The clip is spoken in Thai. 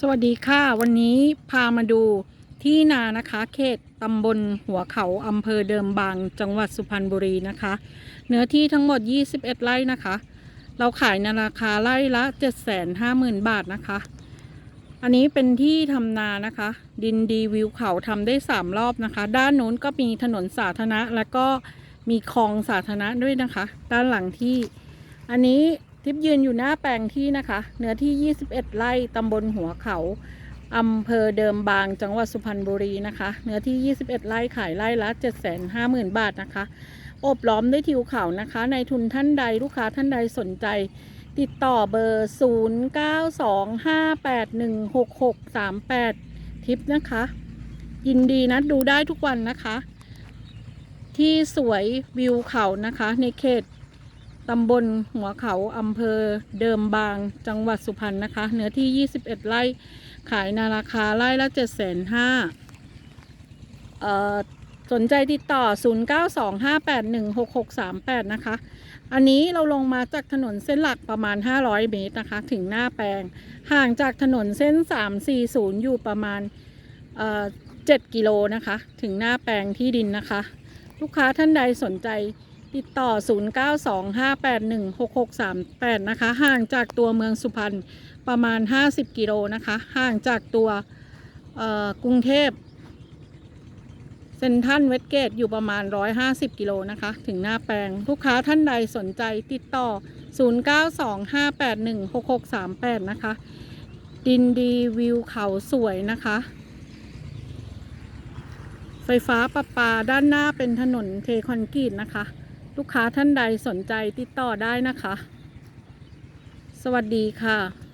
สวัสดีค่ะ วันนี้พามาดูที่นานะคะเขตตำบลหัวเขาอำเภอเดิมบาง จังหวัดสุพรรณบุรีนะคะ เนื้อที่ทั้งหมด 21 ไร่นะคะ เราขายในราคาไร่ละ 750,000 บาทนะคะ อันนี้เป็นที่ทำนานะคะ ดินดีวิวเขาทำได้ 3 รอบนะคะ ด้านนู้นก็มีถนนสาธารณะ แล้วก็มีคลองสาธารณะด้วยนะคะ ด้านหลังที่ อันนี้ ทิพย์ยืนอยู่หน้าแปลงที่นะคะ เนื้อที่ 21 ไร่ตำบลหัวเขาอำเภอเดิมบางจังหวัดสุพรรณบุรีนะคะ เนื้อที่ 21 ไร่ขายไร่ละ 750,000 บาทนะคะ อบล้อมด้วยทิวเขานะคะ ในทุนท่านใดลูกค้าท่านใดสนใจ ติดต่อเบอร์ 0925816638 ทิปนะคะ ยินดีนะดูได้ทุกวันนะคะ ที่สวยวิวเขานะคะในเขต ตำบลหัวเขาอำเภอเดิมบาง จังหวัดสุพรรณนะคะ เนื้อที่ 21 ไร่ขายในราคาไร่ละ 7 5 0 0 0เอ่อสนใจติดต่อ 0925816638 นะคะ อันนี้เราลงมาจากถนนเส้นหลักประมาณ 500 เมตรนะคะ ถึงหน้าแปลง ห่างจากถนนเส้น 340 อยู่ประมาณเอ่อ7กิโลนะคะ ถึงหน้าแปลงที่ดินนะคะ ลูกค้าท่านใดสนใจ ติดต่อ 0925816638 นะคะ ห่างจากตัวเมืองสุพรรณประมาณ 50 กิโลนะคะ ห่างจากตัวกรุงเทพเซนทันเวสเกตอยู่ประมาณ 150 กิโลนะคะ ถึงหน้าแปลง ลูกค้าท่านใดสนใจติดต่อ 0925816638 นะคะ ดินดีวิวเขาสวยนะคะ ไฟฟ้าประปาด้านหน้าเป็นถนนเทคอนกรีตนะคะ ลูกค้าท่านใดสนใจติดต่อได้นะคะ สวัสดีค่ะ